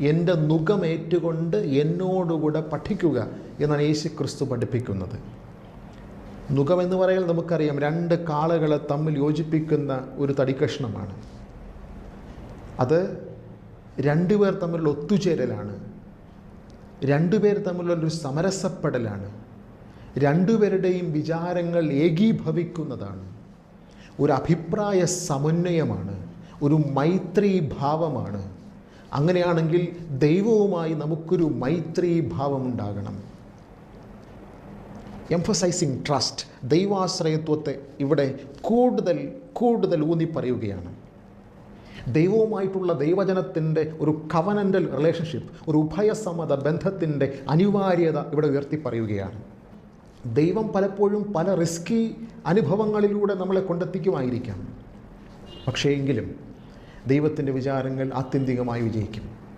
എന്റെ നുഖമേറ്റുകൊണ്ട് എന്നോടുകൂടെ പഠിക്കുക എന്നാണ് യേശു ക്രിസ്തു പഠിപ്പിക്കുന്നത് നുഖമെന്ന് പറയാൻ നമുക്കറിയാം രണ്ട് കാളകളെ തമ്മിൽ യോജിപ്പിക്കുന്ന ഒരു തടിക്കഷ്ണമാണ് അത് രണ്ടുപേർ തമ്മിലുള്ള ഒത്തുചേരലാണ്. രണ്ടുപേർ തമ്മിലുള്ളൊരു സമരസപ്പെടലാണ്. രണ്ടുപേരുടെയും വിചാരങ്ങൾ ഏകീഭവിക്കുന്നതാണ്. ഒരു അഭിപ്രായ സമന്വയമാണ്. ഒരു മൈത്രി ഭാവമാണ്. അങ്ങനെയാണെങ്കിൽ ദൈവവുമായി നമുക്കൊരു മൈത്രി ഭാവമുണ്ടാകണം എംഫസൈസിങ് ട്രസ്റ്റ് ദൈവാശ്രയത്വത്തെ ഇവിടെ കൂടുതൽ കൂടുതൽ ഊന്നി പറയുകയാണ് ദൈവവുമായിട്ടുള്ള ദൈവജനത്തിന്റെ ഒരു കവനന്റൽ റിലേഷൻഷിപ്പ് ഒരു ഉഭയസമ്മത ബന്ധത്തിന്റെ അനിവാര്യത ഇവിടെ ഉയർത്തി പറയുകയാണ് ദൈവം പലപ്പോഴും പല റിസ്കി അനുഭവങ്ങളിലൂടെ നമ്മളെ കൊണ്ടെത്തിക്കുമായിരിക്കാം. പക്ഷേ എങ്കിലും ദൈവത്തിന്റെ വിചാരങ്ങൾ ആത്യന്തികമായി വിജയിക്കും.